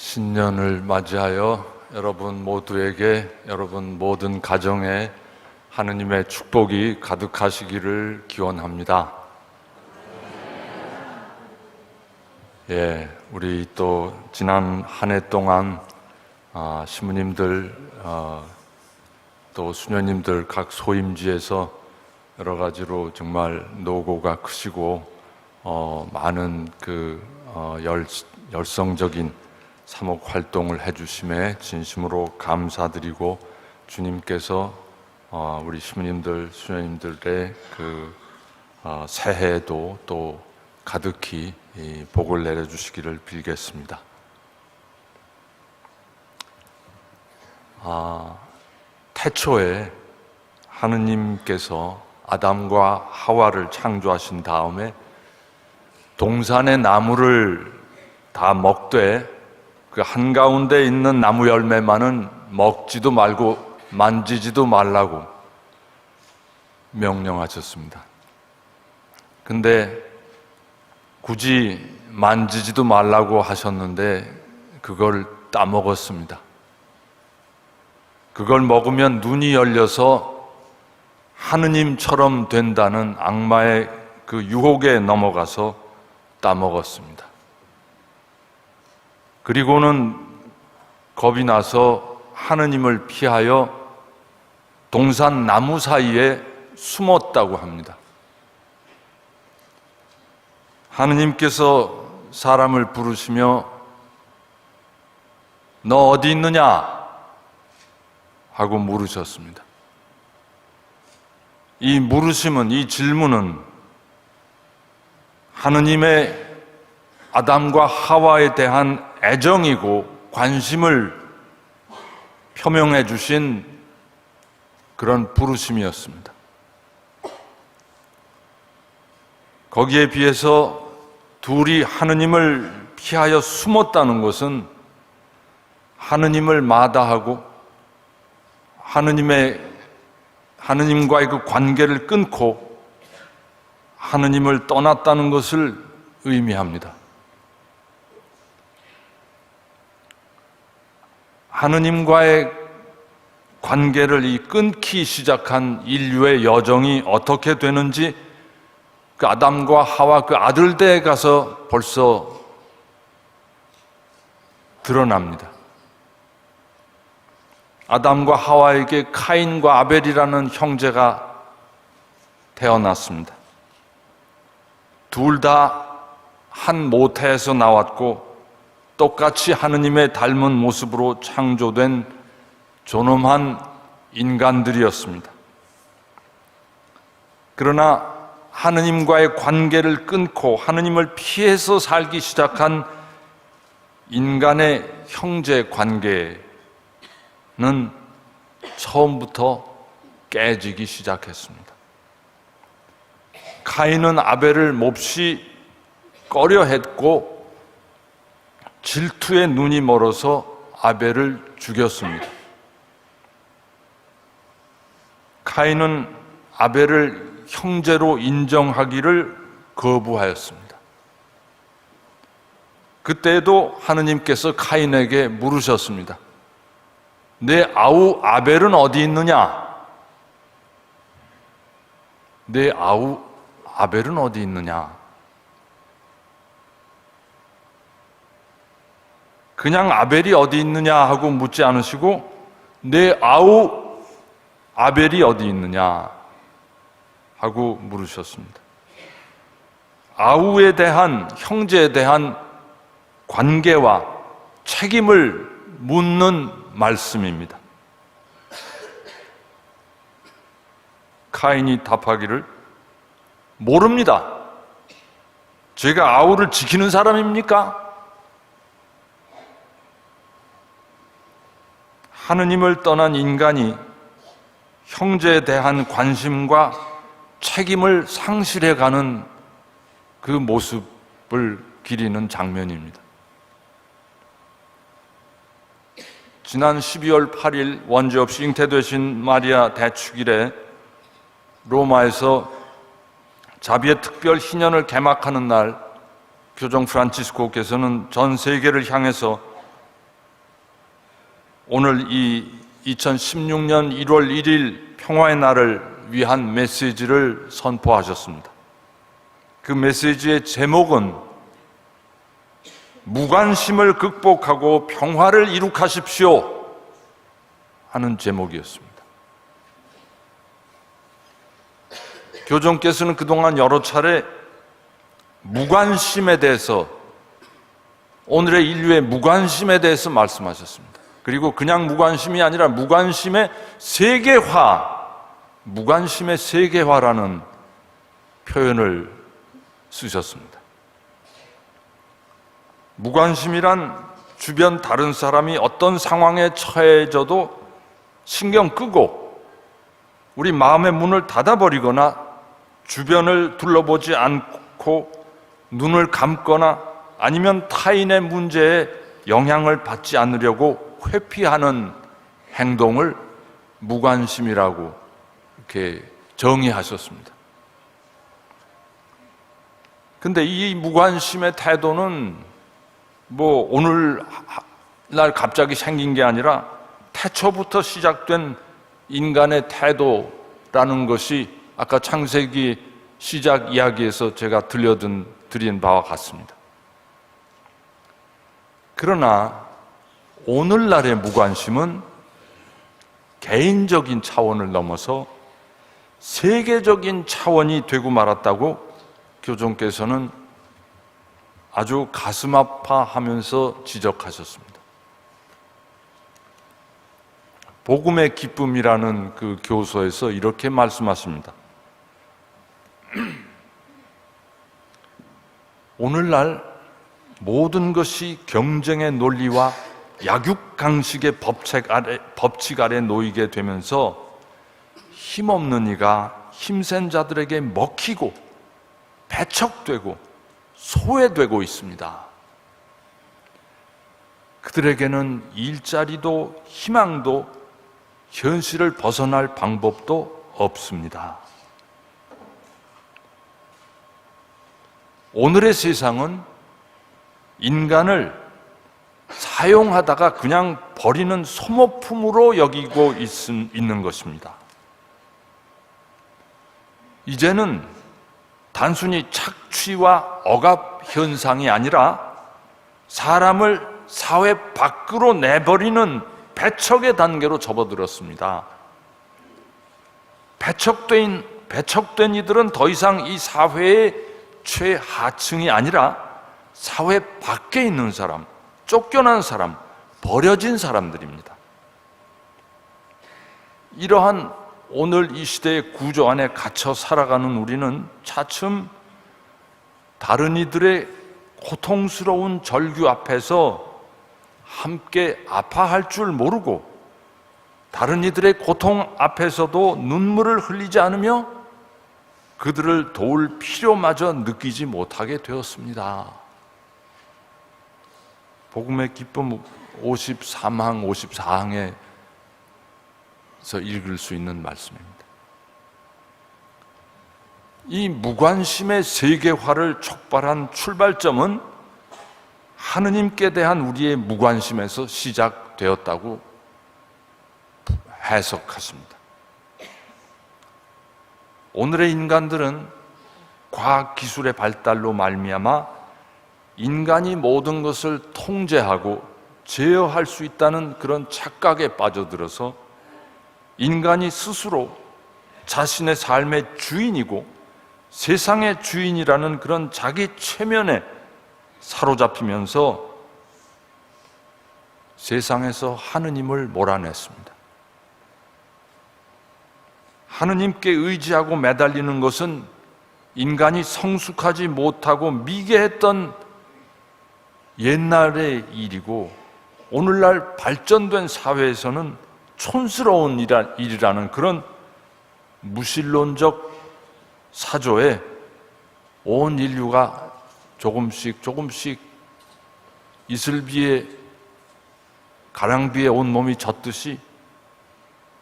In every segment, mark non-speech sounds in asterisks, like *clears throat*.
신년을 맞이하여 여러분 모두에게 여러분 모든 가정에 하느님의 축복이 가득하시기를 기원합니다. 예, 우리 또 지난 한 해 동안 아, 신부님들 아, 또 수녀님들 각 소임지에서 여러 가지로 정말 노고가 크시고 어, 많은 그 어, 열, 열성적인 사목 활동을 해주심에 진심으로 감사드리고 주님께서 어, 우리 시민님들, 수녀님들의 그 어, 새해에도 또 가득히 이 복을 내려주시기를 빌겠습니다. 아, 태초에 하느님께서 아담과 하와를 창조하신 다음에 동산의 나무를 다 먹되 그 한가운데 있는 나무 열매만은 먹지도 말고 만지지도 말라고 명령하셨습니다. 근데 굳이 만지지도 말라고 하셨는데 그걸 따먹었습니다. 그걸 먹으면 눈이 열려서 하느님처럼 된다는 악마의 그 유혹에 넘어가서 따먹었습니다. 그리고는 겁이 나서 하느님을 피하여 동산 나무 사이에 숨었다고 합니다. 하느님께서 사람을 부르시며 너 어디 있느냐? 하고 물으셨습니다. 이 물으심은, 이 질문은 하느님의 아담과 하와에 대한 애정이고 관심을 표명해 주신 그런 부르심이었습니다. 거기에 비해서 둘이 하느님을 피하여 숨었다는 것은 하느님을 마다하고 하느님의 하느님과의 그 관계를 끊고 하느님을 떠났다는 것을 의미합니다. 하느님과의 관계를 이 끊기 시작한 인류의 여정이 어떻게 되는지 그 아담과 하와 그 아들대에 가서 벌써 드러납니다. 아담과 하와에게 카인과 아벨이라는 형제가 태어났습니다. 둘 다 한 모태에서 나왔고 똑같이 하느님의 닮은 모습으로 창조된 존엄한 인간들이었습니다. 그러나 하느님과의 관계를 끊고 하느님을 피해서 살기 시작한 인간의 형제 관계는 처음부터 깨지기 시작했습니다. 카인은 아벨을 몹시 꺼려 했고 질투에 눈이 멀어서 아벨을 죽였습니다. 카인은 아벨을 형제로 인정하기를 거부하였습니다. 그때에도 하느님께서 카인에게 물으셨습니다. 내 아우 아벨은 어디 있느냐? 내 아우 아벨은 어디 있느냐? 그냥 아벨이 어디 있느냐 하고 묻지 않으시고 내 아우 아벨이 어디 있느냐 하고 물으셨습니다. 아우에 대한 형제에 대한 관계와 책임을 묻는 말씀입니다. 카인이 답하기를 모릅니다. 제가 아우를 지키는 사람입니까? 하느님을 떠난 인간이 형제에 대한 관심과 책임을 상실해 가는 그 모습을 기리는 장면입니다. 지난 12월 8일 원죄 없이 잉태되신 마리아 대축일에 로마에서 자비의 특별 희년을 개막하는 날 교정 프란치스코께서는 전 세계를 향해서 오늘 이 2016년 1월 1일 평화의 날을 위한 메시지를 선포하셨습니다. 그 메시지의 제목은 무관심을 극복하고 평화를 이룩하십시오 하는 제목이었습니다. 교종께서는 그동안 여러 차례 무관심에 대해서 오늘의 인류의 무관심에 대해서 말씀하셨습니다. 그리고 그냥 무관심이 아니라 무관심의 세계화, 무관심의 세계화라는 표현을 쓰셨습니다. 무관심이란 주변 다른 사람이 어떤 상황에 처해져도 신경 끄고 우리 마음의 문을 닫아버리거나 주변을 둘러보지 않고 눈을 감거나 아니면 타인의 문제에 영향을 받지 않으려고 회피하는 행동을 무관심이라고 이렇게 정의하셨습니다. 근데 이 무관심의 태도는 뭐 오늘 날 갑자기 생긴 게 아니라 태초부터 시작된 인간의 태도라는 것이 아까 창세기 시작 이야기에서 제가 들려든 드린 바와 같습니다. 그러나 오늘날의 무관심은 개인적인 차원을 넘어서 세계적인 차원이 되고 말았다고 교종께서는 아주 가슴 아파하면서 지적하셨습니다. 복음의 기쁨이라는 그 교서에서 이렇게 말씀하십니다. *clears throat* 오늘날 모든 것이 경쟁의 논리와 약육강식의 법칙 아래, 법칙 아래 놓이게 되면서 힘없는 이가 힘센 자들에게 먹히고 배척되고 소외되고 있습니다. 그들에게는 일자리도 희망도 현실을 벗어날 방법도 없습니다. 오늘의 세상은 인간을 사용하다가 그냥 버리는 소모품으로 여기고 있는 것입니다. 이제는 단순히 착취와 억압 현상이 아니라 사람을 사회 밖으로 내버리는 배척의 단계로 접어들었습니다. 배척된, 배척된 이들은 더 이상 이 사회의 최하층이 아니라 사회 밖에 있는 사람, 쫓겨난 사람, 버려진 사람들입니다. 이러한 오늘 이 시대의 구조 안에 갇혀 살아가는 우리는 차츰 다른 이들의 고통스러운 절규 앞에서 함께 아파할 줄 모르고 다른 이들의 고통 앞에서도 눈물을 흘리지 않으며 그들을 도울 필요마저 느끼지 못하게 되었습니다. 복음의 기쁨 53항, 54항에 서 읽을 수 있는 말씀입니다. 이 무관심의 세계화를 촉발한 출발점은 하느님께 대한 우리의 무관심에서 시작되었다고 해석하십니다. 오늘의 인간들은 과학 기술의 발달로 말미암아 인간이 모든 것을 통제하고 제어할 수 있다는 그런 착각에 빠져들어서 인간이 스스로 자신의 삶의 주인이고 세상의 주인이라는 그런 자기 체면에 사로잡히면서 세상에서 하느님을 몰아냈습니다. 하느님께 의지하고 매달리는 것은 인간이 성숙하지 못하고 미개했던 옛날의 일이고 오늘날 발전된 사회에서는 촌스러운 일이라는 그런 무신론적 사조에 온 인류가 조금씩 조금씩 이슬비에 가랑비에 온 몸이 젖듯이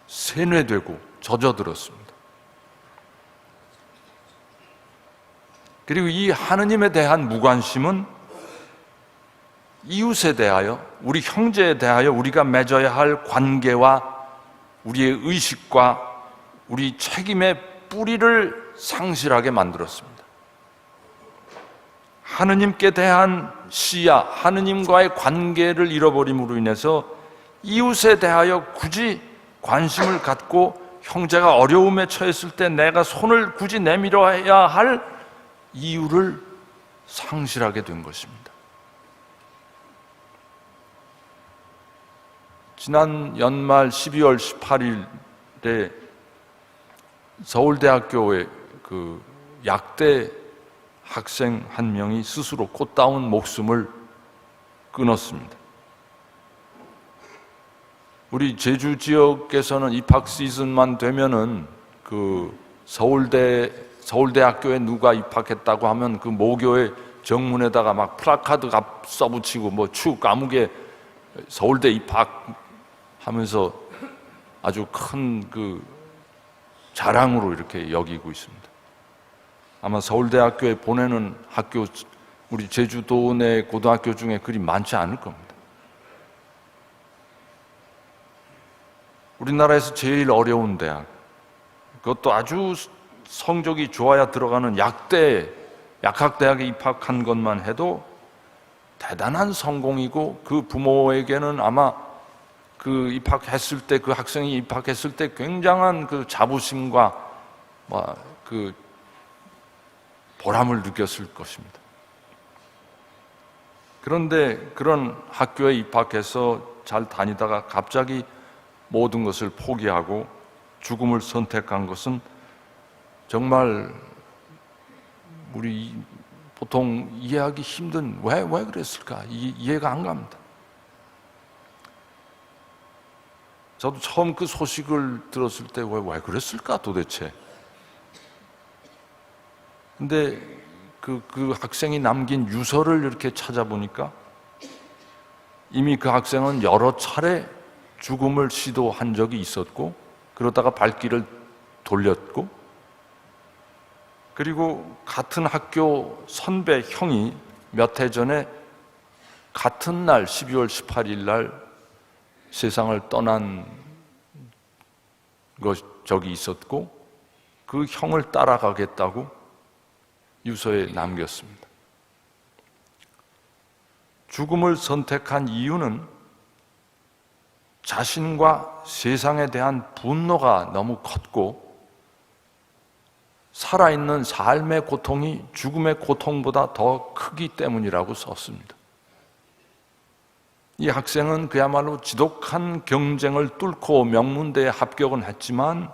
세뇌되고 젖어들었습니다. 그리고 이 하느님에 대한 무관심은 이웃에 대하여, 우리 형제에 대하여 우리가 맺어야 할 관계와 우리의 의식과 우리 책임의 뿌리를 상실하게 만들었습니다. 하느님께 대한 시야, 하느님과의 관계를 잃어버림으로 인해서 이웃에 대하여 굳이 관심을 갖고 형제가 어려움에 처했을 때 내가 손을 굳이 내밀어야 할 이유를 상실하게 된 것입니다. 지난 연말 12월 18일에 서울대학교의 그 약대 학생 한 명이 스스로 꽃다운 목숨을 끊었습니다. 우리 제주 지역에서는 입학 시즌만 되면은 그 서울대 서울대학교에 누가 입학했다고 하면 그 모교의 정문에다가 막 플라카드 써붙이고 뭐축 아무개 서울대 입학 하면서 아주 큰 그 자랑으로 이렇게 여기고 있습니다. 아마 서울대학교에 보내는 학교 우리 제주도 내 고등학교 중에 그리 많지 않을 겁니다. 우리나라에서 제일 어려운 대학, 그것도 아주 성적이 좋아야 들어가는 약대, 약학대학에 입학한 것만 해도 대단한 성공이고 그 부모에게는 아마 그 입학했을 때 그 학생이 입학했을 때 굉장한 그 자부심과 뭐그 보람을 느꼈을 것입니다. 그런데 그런 학교에 입학해서 잘 다니다가 갑자기 모든 것을 포기하고 죽음을 선택한 것은 정말 우리 보통 이해하기 힘든 왜, 왜 그랬을까? 이, 이해가 안 갑니다. 저도 처음 그 소식을 들었을 때 왜, 왜 그랬을까 도대체? 근데 그, 그 학생이 남긴 유서를 이렇게 찾아보니까 이미 그 학생은 여러 차례 죽음을 시도한 적이 있었고 그러다가 발길을 돌렸고 그리고 같은 학교 선배 형이 몇 해 전에 같은 날 12월 18일 날 세상을 떠난 것 적이 있었고 그 형을 따라가겠다고 유서에 남겼습니다. 죽음을 선택한 이유는 자신과 세상에 대한 분노가 너무 컸고 살아있는 삶의 고통이 죽음의 고통보다 더 크기 때문이라고 썼습니다. 이 학생은 그야말로 지독한 경쟁을 뚫고 명문대에 합격은 했지만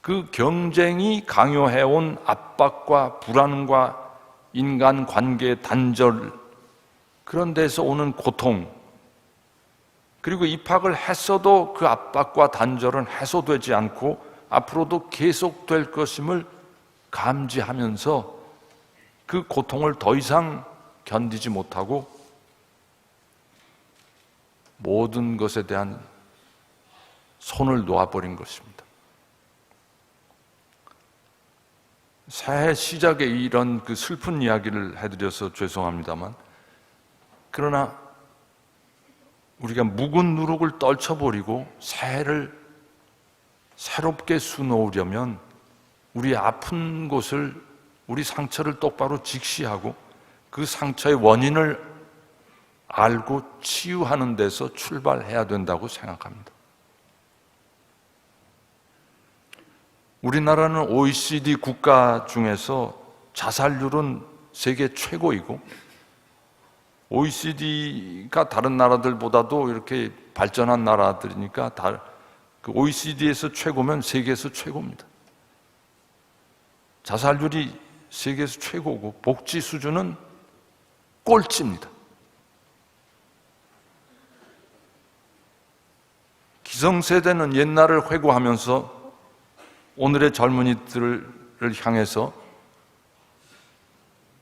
그 경쟁이 강요해온 압박과 불안과 인간 관계 단절 그런 데서 오는 고통 그리고 입학을 했어도 그 압박과 단절은 해소되지 않고 앞으로도 계속될 것임을 감지하면서 그 고통을 더 이상 견디지 못하고 모든 것에 대한 손을 놓아버린 것입니다. 새해 시작에 이런 그 슬픈 이야기를 해드려서 죄송합니다만, 그러나 우리가 묵은 누룩을 떨쳐버리고 새해를 새롭게 수놓으려면 우리 아픈 곳을 우리 상처를 똑바로 직시하고 그 상처의 원인을 알고 치유하는 데서 출발해야 된다고 생각합니다. 우리나라는 OECD 국가 중에서 자살률은 세계 최고이고 OECD가 다른 나라들보다도 이렇게 발전한 나라들이니까 다, 그 OECD에서 최고면 세계에서 최고입니다. 자살률이 세계에서 최고고 복지 수준은 꼴찌입니다. 기성세대는 옛날을 회고하면서 오늘의 젊은이들을 향해서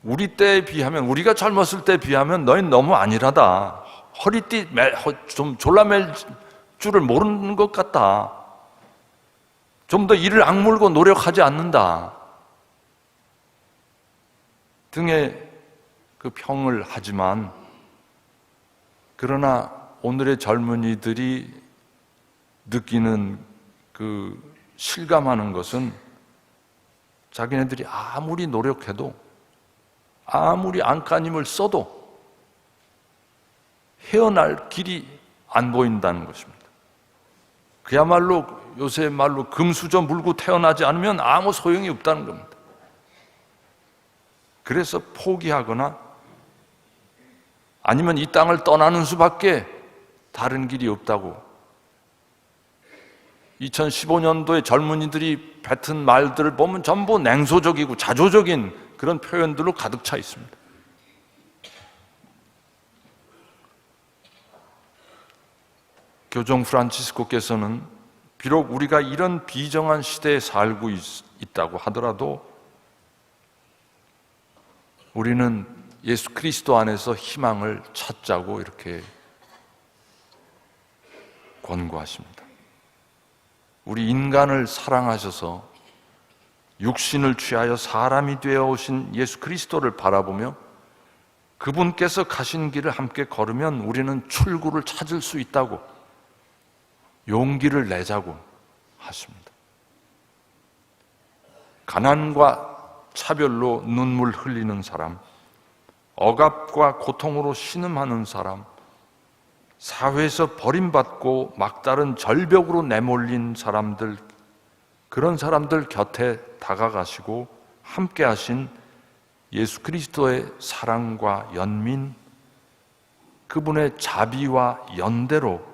우리 때에 비하면 우리가 젊었을 때에 비하면 너희 너무 안일하다. 허리띠 좀 졸라맬 줄을 모르는 것 같다. 좀 더 이를 악물고 노력하지 않는다. 등의 그 평을 하지만 그러나 오늘의 젊은이들이 느끼는 그 실감하는 것은 자기네들이 아무리 노력해도 아무리 안간힘을 써도 헤어날 길이 안 보인다는 것입니다. 그야말로 요새 말로 금수저 물고 태어나지 않으면 아무 소용이 없다는 겁니다. 그래서 포기하거나 아니면 이 땅을 떠나는 수밖에 다른 길이 없다고 2015년도에 젊은이들이 뱉은 말들을 보면 전부 냉소적이고 자조적인 그런 표현들로 가득 차 있습니다. 교종 프란치스코께서는 비록 우리가 이런 비정한 시대에 살고 있, 있다고 하더라도 우리는 예수 그리스도 안에서 희망을 찾자고 이렇게 권고하십니다. 우리 인간을 사랑하셔서 육신을 취하여 사람이 되어 오신 예수 그리스도를 바라보며 그분께서 가신 길을 함께 걸으면 우리는 출구를 찾을 수 있다고 용기를 내자고 하십니다. 가난과 차별로 눈물 흘리는 사람, 억압과 고통으로 신음하는 사람, 사회에서 버림받고 막다른 절벽으로 내몰린 사람들, 그런 사람들 곁에 다가가시고 함께 하신 예수 그리스도의 사랑과 연민, 그분의 자비와 연대로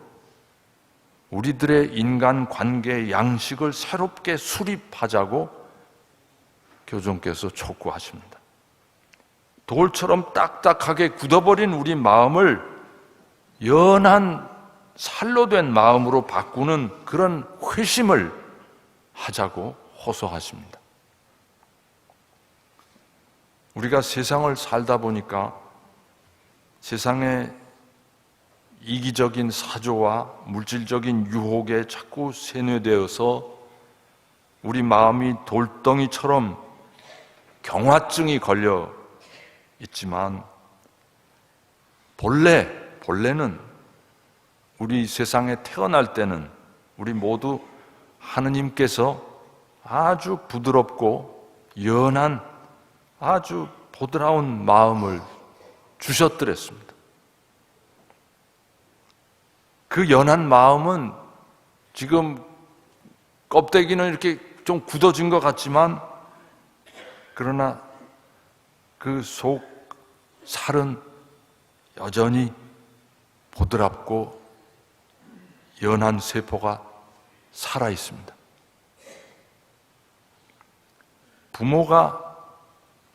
우리들의 인간 관계의 양식을 새롭게 수립하자고 교종께서 촉구하십니다. 돌처럼 딱딱하게 굳어버린 우리 마음을 연한 살로 된 마음으로 바꾸는 그런 회심을 하자고 호소하십니다. 우리가 세상을 살다 보니까 세상의 이기적인 사조와 물질적인 유혹에 자꾸 세뇌되어서 우리 마음이 돌덩이처럼 경화증이 걸려 있지만 본래 본래는 우리 세상에 태어날 때는 우리 모두 하느님께서 아주 부드럽고 연한 아주 보드라운 마음을 주셨더랬습니다. 그 연한 마음은 지금 껍데기는 이렇게 좀 굳어진 것 같지만 그러나 그 속 살은 여전히 보드랍고 연한 세포가 살아 있습니다. 부모가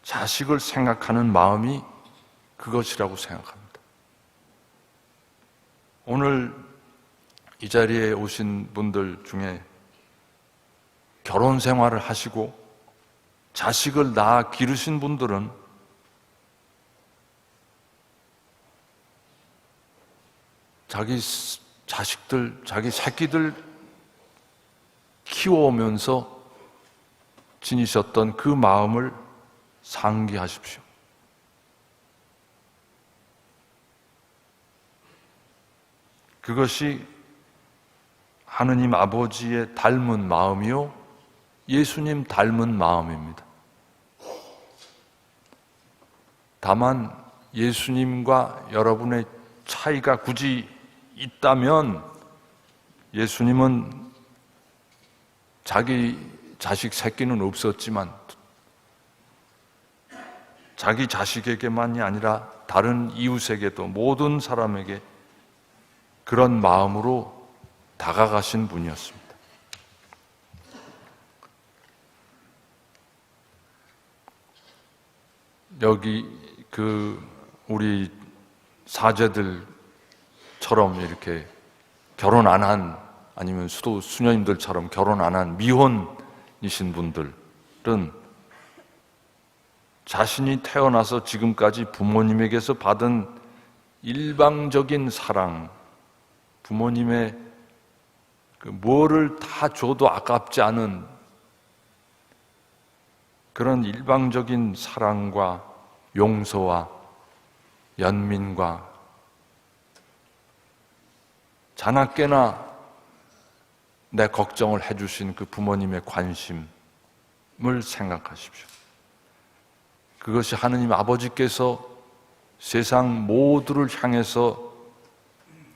자식을 생각하는 마음이 그것이라고 생각합니다. 오늘 이 자리에 오신 분들 중에 결혼 생활을 하시고 자식을 낳아 기르신 분들은 자기 자식들, 자기 새끼들 키워오면서 지니셨던 그 마음을 상기하십시오. 그것이 하느님 아버지의 닮은 마음이요. 예수님 닮은 마음입니다. 다만 예수님과 여러분의 차이가 굳이 있다면 예수님은 자기 자식 새끼는 없었지만 자기 자식에게만이 아니라 다른 이웃에게도 모든 사람에게 그런 마음으로 다가가신 분이었습니다. 여기 그 우리 사제들 처럼 이렇게 결혼 안 한 아니면 수도 수녀님들처럼 결혼 안 한 미혼이신 분들은 자신이 태어나서 지금까지 부모님에게서 받은 일방적인 사랑, 부모님의 그 뭐를 다 줘도 아깝지 않은 그런 일방적인 사랑과 용서와 연민과 자나깨나 내 걱정을 해주신 그 부모님의 관심을 생각하십시오. 그것이 하느님 아버지께서 세상 모두를 향해서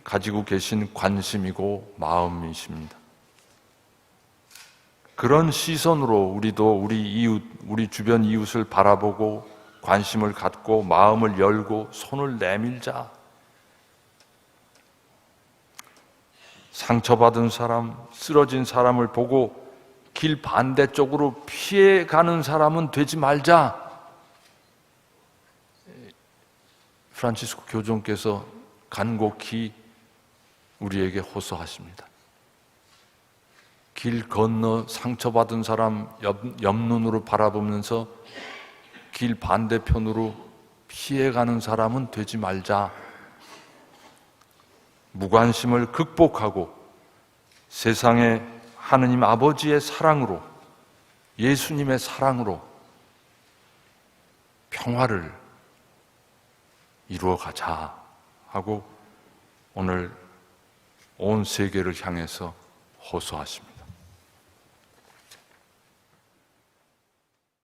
가지고 계신 관심이고 마음이십니다. 그런 시선으로 우리도 우리 이웃, 우리 주변 이웃을 바라보고 관심을 갖고 마음을 열고 손을 내밀자. 상처받은 사람, 쓰러진 사람을 보고 길 반대쪽으로 피해 가는 사람은 되지 말자. 프란치스코 교종께서 간곡히 우리에게 호소하십니다. 길 건너 상처받은 사람 옆, 옆눈으로 바라보면서 길 반대편으로 피해가는 사람은 되지 말자. 무관심을 극복하고 세상에 하느님 아버지의 사랑으로 예수님의 사랑으로 평화를 이루어 가자 하고 오늘 온 세계를 향해서 호소하십니다.